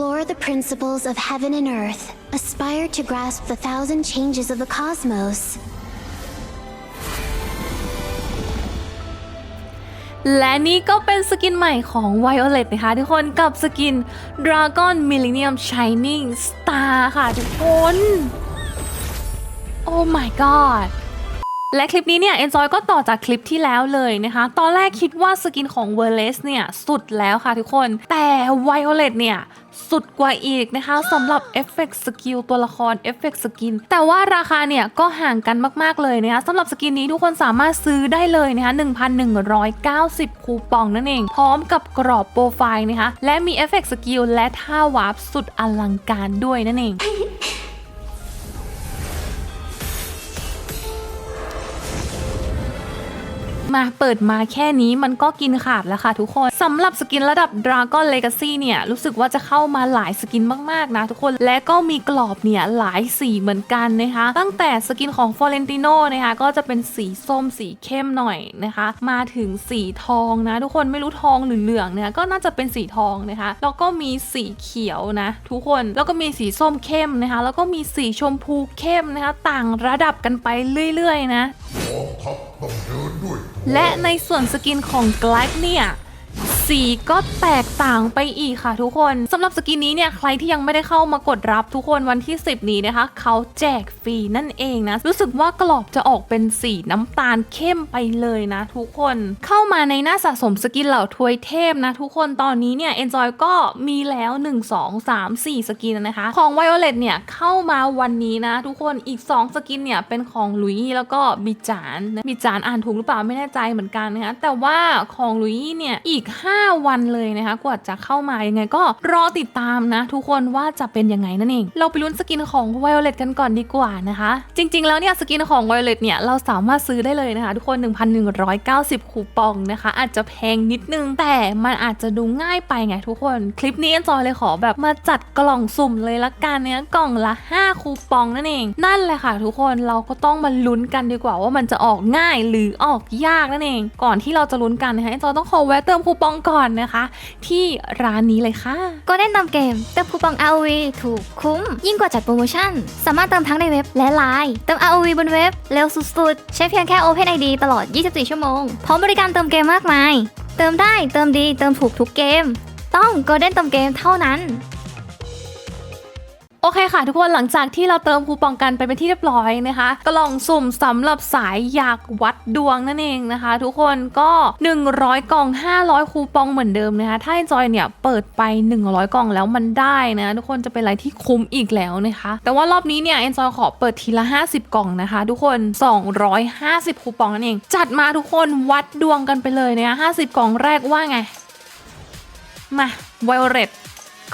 Explore the principles of heaven and earth. Aspire to grasp the thousand changes of the cosmos. และนี่ก็เป็นสกินใหม่ของ Violet นะคะทุกคนกับสกิน Dragon Millennium Shining Star ค่ะทุกคนโอ้ my god และคลิปนี้เนี่ย Enjoy ก็ต่อจากคลิปที่แล้วเลยนะคะ ตอนแรกคิดว่าสกินของ v e r l e s เนี่ยสุดแล้วค่ะทุกคน แต่ Violet เนี่ยสุดกว่าอีกนะคะสำหรับเอฟเฟกต์สกิลตัวละครเอฟเฟกต์สกินแต่ว่าราคาเนี่ยก็ห่างกันมาก ๆ เลยนะคะสำหรับสกินนี้ทุกคนสามารถซื้อได้เลยนะคะ1,190 คูปองนั่นเอง พร้อมกับกรอบโปรไฟล์นะคะและมีเอฟเฟกต์สกิลและท่าวาร์ปสุดอลังการด้วยนั่นเอง มาเปิดมาแค่นี้มันก็กินขาดแล้วค่ะทุกคนสำหรับสกินระดับ Dragon Legacy เนี่ย รู้สึกว่าจะเข้ามาหลายสกินมาก ๆ นะทุกคนและก็มีกรอบเนี่ยหลายสีเหมือนกันนะคะ ตั้งแต่สกินของ Florentino นะคะก็จะเป็นสีส้มสีเข้มหน่อยนะคะ มาถึงสีทองนะ ทุกคนไม่รู้ทองหรือเหลืองเนี่ยก็น่าจะเป็นสีทองนะคะแล้วก็มีสีเขียวนะ ทุกคนแล้วก็มีสีส้มเข้มนะคะ แล้วก็มีสีชมพูเข้มนะคะ ต่างระดับกันไปเรื่อย ๆ นะ กองทัพต้องเดินด้วย และในส่วนสกินของไกลฟ์เนี่ย สีก็แตกต่างไปอีกค่ะทุกคนสำหรับสกินนี้เนี่ยใครที่ยังไม่ได้เข้ามากดรับทุกคนวันที่ 10 นี้นะคะ เขาแจกฟรีนั่นเองนะ รู้สึกว่ากรอบจะออกเป็นสีน้ำตาลเข้มไปเลยนะทุกคนเข้ามาในหน้าสะสมสกินเหล่าทวยเทพนะทุกคนตอนนี้เนี่ย Enjoy ก็มีแล้ว 1 2 3 4 สกินนะคะ ของ Violet เนี่ยเข้ามาวันนี้นะ ทุกคนอีก 2 สกินเนี่ยเป็นของลุยแล้วก็บิจานนะบิจานอ่านถูกหรือเปล่าไม่แน่ใจเหมือนกันนะคะแต่ว่าของลุยเนี่ยอีก 5วันเลยนะคะกว่าจะเข้ามายังไงก็รอติดตามนะทุกคนว่าจะเป็นยังไงนั่นเอง เราไปลุ้นสกินของ Violet กันก่อนดีกว่านะคะ จริง ๆ แล้วเนี่ยสกินของ Violet เนี่ยเราสามารถซื้อได้เลยนะคะทุกคน 1,190 คูปองนะคะ อาจจะแพงนิดนึง แต่มันอาจจะดูง่ายไปไงทุกคน คลิปนี้จอยเลยขอแบบมาจัดกล่องสุ่มเลยละกันเนี่ยกล่องละ 5 คูปองนั่นเอง นั่นแหละค่ะ ทุกคนเราก็ต้องมาลุ้นกันดีกว่าว่ามันจะออกง่ายหรือออกยากนั่นเอง ก่อนที่เราจะลุ้นกันนะคะจอยต้องขอแวะเติมคูปองก่อน่อนนะคะ ที่ร้านนี้เลยค่ะ ก็เล่นเติมเกมเติมคูปอง ROV ถูกคุ้ม ยิ่งกว่าจัดโปรโมชั่น สามารถเติมทั้งในเว็บและไลน์เติม ROV บนเว็บ เร็วสุดๆ ใช้เพียงแค่ Open ID ตลอด 24 ชั่วโมง พร้อมบริการเติมเกมมากมาย เติมได้เติมดีเติมถูกทุกเกม ต้องก็เด้นเติมเกมเท่านั้น โอเคค่ะทุกคนหลังจากที่เราเติมคูปองกันไปเป็นที่เรียบร้อยนะคะ กล่องสุ่มสำหรับสายอยากวัดดวงนั่นเองนะคะ ทุกคนก็ 100 กล่อง 500 คูปองเหมือนเดิมนะคะ ถ้าจอยเนี่ยเปิดไป 100 กล่องแล้วมันได้นะทุกคนจะเป็นอะไรที่คุ้มอีกแล้วนะคะ แต่ว่ารอบนี้เนี่ยเอนจอยขอเปิดทีละ 50 กล่องนะคะ ทุกคน 250 คูปองนั่นเอง จัดมาทุกคนวัดดวงกันไปเลยนะคะ50 กล่องแรกว่าไงมาไวโอเลต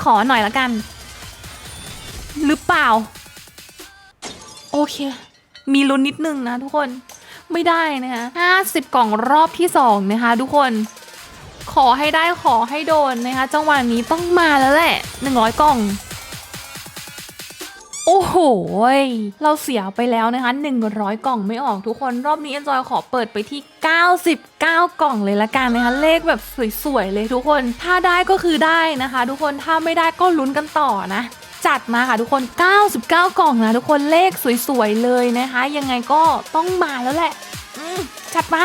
ขอหน่อยละกัน หรือเปล่า โอเค มีลุ้นนิดนึงนะทุกคนไม่ได้นะคะ50กล่องรอบที่2นะคะทุกคน ขอให้ได้ขอให้โดนนะคะจังหวะนี้ต้องมาแล้วแหละ100กล่อง โอ้โห เราเสียไปแล้วนะคะ100กล่องไม่ออกทุกคน รอบนี้ Enjoy ขอเปิดไปที่99กล่องเลยละกันนะคะ เลขแบบสวยๆเลยทุกคน ถ้าได้ก็คือได้นะคะ ทุกคน ถ้าไม่ได้ก็ลุ้นกันต่อนะ จัดมาค่ะทุกคน 99 กล่องนะทุกคนเลขสวยๆเลยนะคะ ยังไงก็ต้องมาแล้วแหละจัดมา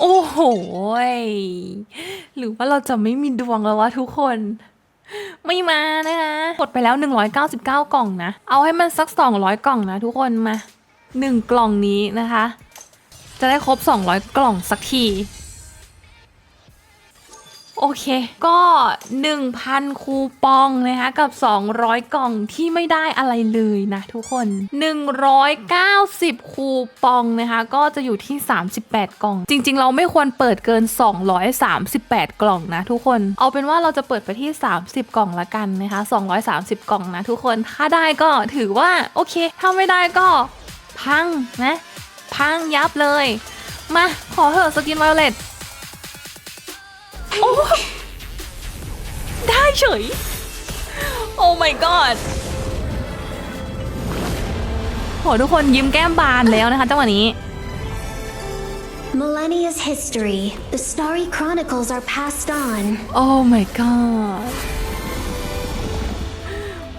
โอ้โห หรือว่าเราจะไม่มีดวงแล้ววะทุกคนไม่มานะคะกดไปแล้ว 199 กล่องนะ เอาให้มันสัก 200 กล่องนะทุกคนมา 1 กล่องนี้นะคะ จะได้ครบ 200 กล่องสักที โอเค ก็ 1,000 คูปองนะคะกับ 200 กล่องที่ไม่ได้อะไรเลยนะทุกคน 190 คูปองนะคะก็จะอยู่ที่ 38 กล่อง จริง ๆ เราไม่ควรเปิดเกิน 238 กล่องนะทุกคน เอาเป็นว่าเราจะเปิดไปที่ 30 กล่องละกันนะคะ 230 กล่องนะทุกคน ถ้าได้ก็ถือว่าโอเค ถ้าไม่ได้ก็พังนะ พังยับเลย มาขอเถอะสกินไวโอเลต โอ้ได้เฉย โอ้ my god โหทุกคนยิ้มแก้มบานแล้วนะคะจังหวะนี้ Millennia's history, the starry chronicles are passed on. Oh my god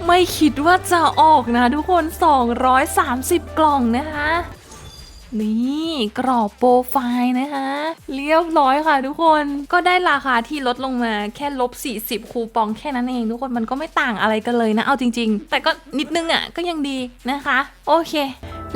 ไม่คิดว่าจะออกนะทุกคน 230 กล่องนะคะ นี่กรอบโปรไฟล์นะคะ เรียบร้อยค่ะทุกคนก็ได้ราคาที่ลดลงมาแค่ลบ 40 คูปองแค่นั้นเอง ทุกคนมันก็ไม่ต่างอะไรกันเลยนะ เอาจริง ๆ แต่ก็นิดนึงอะก็ยังดีนะคะ โอเค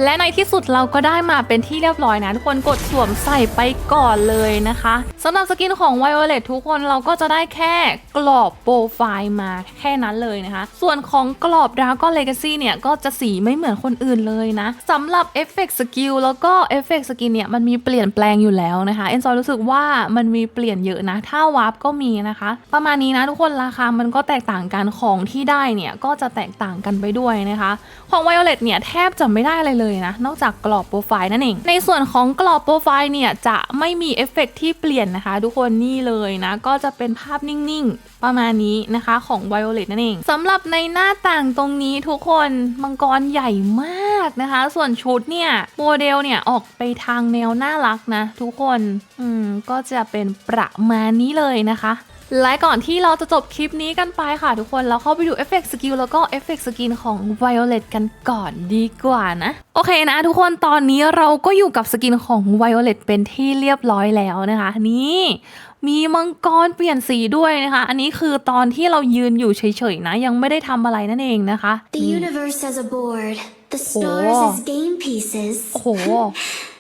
และในที่สุดเราก็ได้มาเป็นที่เรียบร้อยนะ ทุกคนกดสวมใส่ไปก่อนเลยนะคะสำหรับสกินของ Violet ทุกคนเราก็จะได้แค่กรอบโปรไฟล์มาแค่นั้นเลยนะคะ ส่วนของกรอบ Dragon Legacy เนี่ย ก็จะสีไม่เหมือนคนอื่นเลยนะสำหรับเอฟเฟกต์สกิลแล้วก็เอฟเฟกต์สกินเนี่ย มันมีเปลี่ยนแปลงอยู่แล้วนะคะเอ็นซอยรู้สึกว่ามันมีเปลี่ยนเยอะนะ ถ้าวาร์ปก็มีนะคะ ประมาณนี้นะทุกคนราคามันก็แตกต่างกันของที่ได้เนี่ยก็จะแตกต่างกันไปด้วยนะคะ ของ Violet เนี่ยแทบจะไม่ได้อะไรเลยนะ นอกจากกรอบโปรไฟล์นั่นเอง ในส่วนของกรอบโปรไฟล์เนี่ยจะไม่มีเอฟเฟกต์ที่เปลี่ยนนะคะ ทุกคนนี่เลยนะ ก็จะเป็นภาพนิ่งๆ ประมาณนี้นะคะของ Violet นั่นเองสำหรับในหน้าต่างตรงนี้ทุกคนมังกรใหญ่มากนะคะ ส่วนชุดเนี่ยโมเดลเนี่ยออกไปทางแนวน่ารักนะ ทุกคนอืมก็จะเป็นประมาณนี้เลยนะคะ และก่อนที่เราจะจบคลิปนี้กันไปค่ะทุกคนเราเข้าไปดูเอฟเฟกต์สกิลแล้วก็เอฟเฟกต์สกินของ Violet กันก่อนดีกว่านะ โอเคนะทุกคนตอนนี้เราก็อยู่กับสกินของ Violet เป็นที่เรียบร้อยแล้วนะคะ นี่มีมังกรเปลี่ยนสีด้วยนะคะ อันนี้คือตอนที่เรายืนอยู่เฉยๆนะ ยังไม่ได้ทำอะไรนั่นเองนะคะ The นี่ universe as a board, the stars Oh. as game pieces. โอ้โห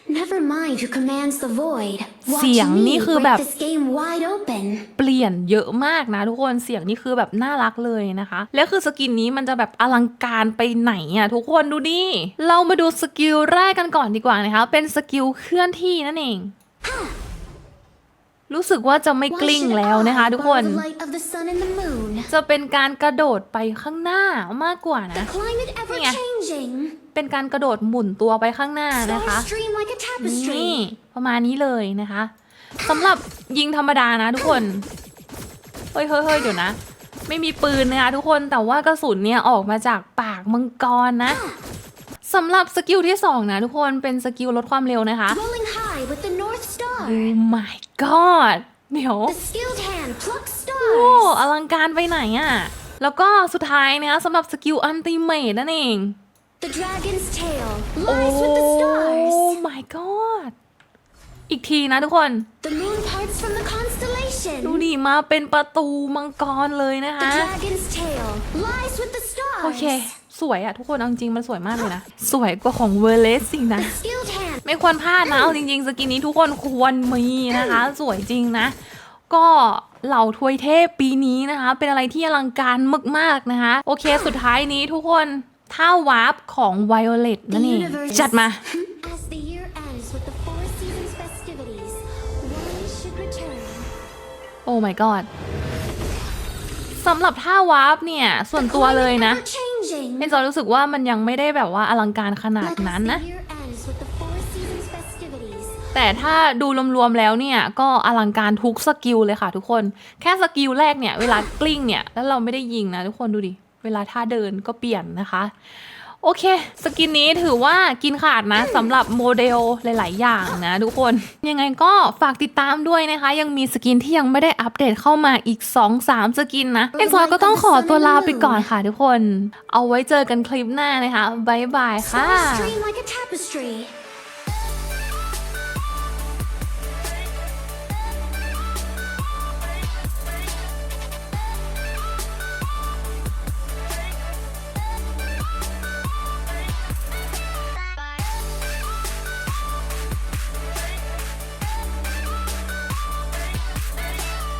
Never mind who commands the void. Watch เสียง me นี่คือ break แบบ this game wide open. เปลี่ยนเยอะมากนะทุกคนเสียงนี่คือแบบน่ารักเลยนะคะ แล้วคือสกินนี้มันจะแบบอลังการไปไหนอะทุกคนดูดิเรามาดูสกิลแรกกันก่อนดีกว่านะคะ เป็นสกิลเคลื่อนที่นั่นเองรู้สึกว่าจะไม่ Why กลิ้ง should แล้วนะคะ I ทุกคน borrow the light of the sun and the moon? จะเป็นการกระโดดไปข้างหน้ามากกว่านะ The climate ever Yeah. changing. เป็นการกระโดดหมุนตัวไปข้างหน้านะคะ Stars stream like a นี่ tapestry. ประมาณนี้เลยนะคะสำหรับยิงธรรมดานะทุกคนเฮ้ยเฮ้ยเฮ้ยเดี๋ยวนะ ไม่มีปืนนะคะทุกคนแต่ว่ากระสุนเนี่ยออกมาจากปากมังกรนะสำหรับสกิลที่สองนะทุกคนเป็นสกิลลดความเร็วนะคะ Rolling high with the North Star. Oh my god เดี๋ยว The skilled hand plucks โอ้ stars. อลังการไปไหนอะ่ะ แล้วก็สุดท้ายนะคะสำหรับสกิลอันติเมตนั่นเอง The dragon's tail โอ้ lies with the stars. my god อีกทีนะทุกคน The moon parts from the constellation. ดูดิมาเป็นประตูมังกรเลยนะ The คะ dragon's tail lies with the stars. โอเค สวยอะทุกคนเอาจริงๆมันสวยมากเลยนะ สวยกว่าของเวเลสสินะ The skilled hand ไม่ควรพลาดนะ เอาจริงๆ สกินนี้ทุกคนควรมีนะคะ สวยจริงนะ ก็เหล่าทวยเทพปีนี้นะคะ เป็นอะไรที่อลังการมากๆนะคะ โอเค สุดท้ายนี้ทุกคน ท่าวาร์ปของ Violet นั่นเองจัดมา As the year ends with the four seasons festivities, one should return. โอ้ my god สำหรับท่าวาร์ปเนี่ย ส่วนตัวเลยนะ Ever changing. เอ็นจอยรู้สึกว่ามันยังไม่ได้แบบว่าอลังการขนาด Like นั้น as นะ the year ends with the four seasons festivities, แต่ถ้าดูรวมๆแล้วเนี่ย ก็อลังการทุกสกิลเลยค่ะทุกคน แค่สกิลแรกเนี่ย เวลากลิ้งเนี่ย แล้วเราไม่ได้ยิงนะทุกคนดูดิ เวลาท่าเดินก็เปลี่ยนนะคะ โอเค สกินนี้ถือว่ากินขาดนะสำหรับโมเดลหลาย ๆ อย่างนะทุกคน ยังไงก็ฝากติดตามด้วยนะคะ ยังมีสกินที่ยังไม่ได้อัปเดตเข้ามาอีก 2-3 สกินนะเอ็นซอยก็ต้องขอตัวลาไปก่อนค่ะทุกคน เอาไว้เจอกันคลิปหน้านะคะบ๊ายบายค่ะ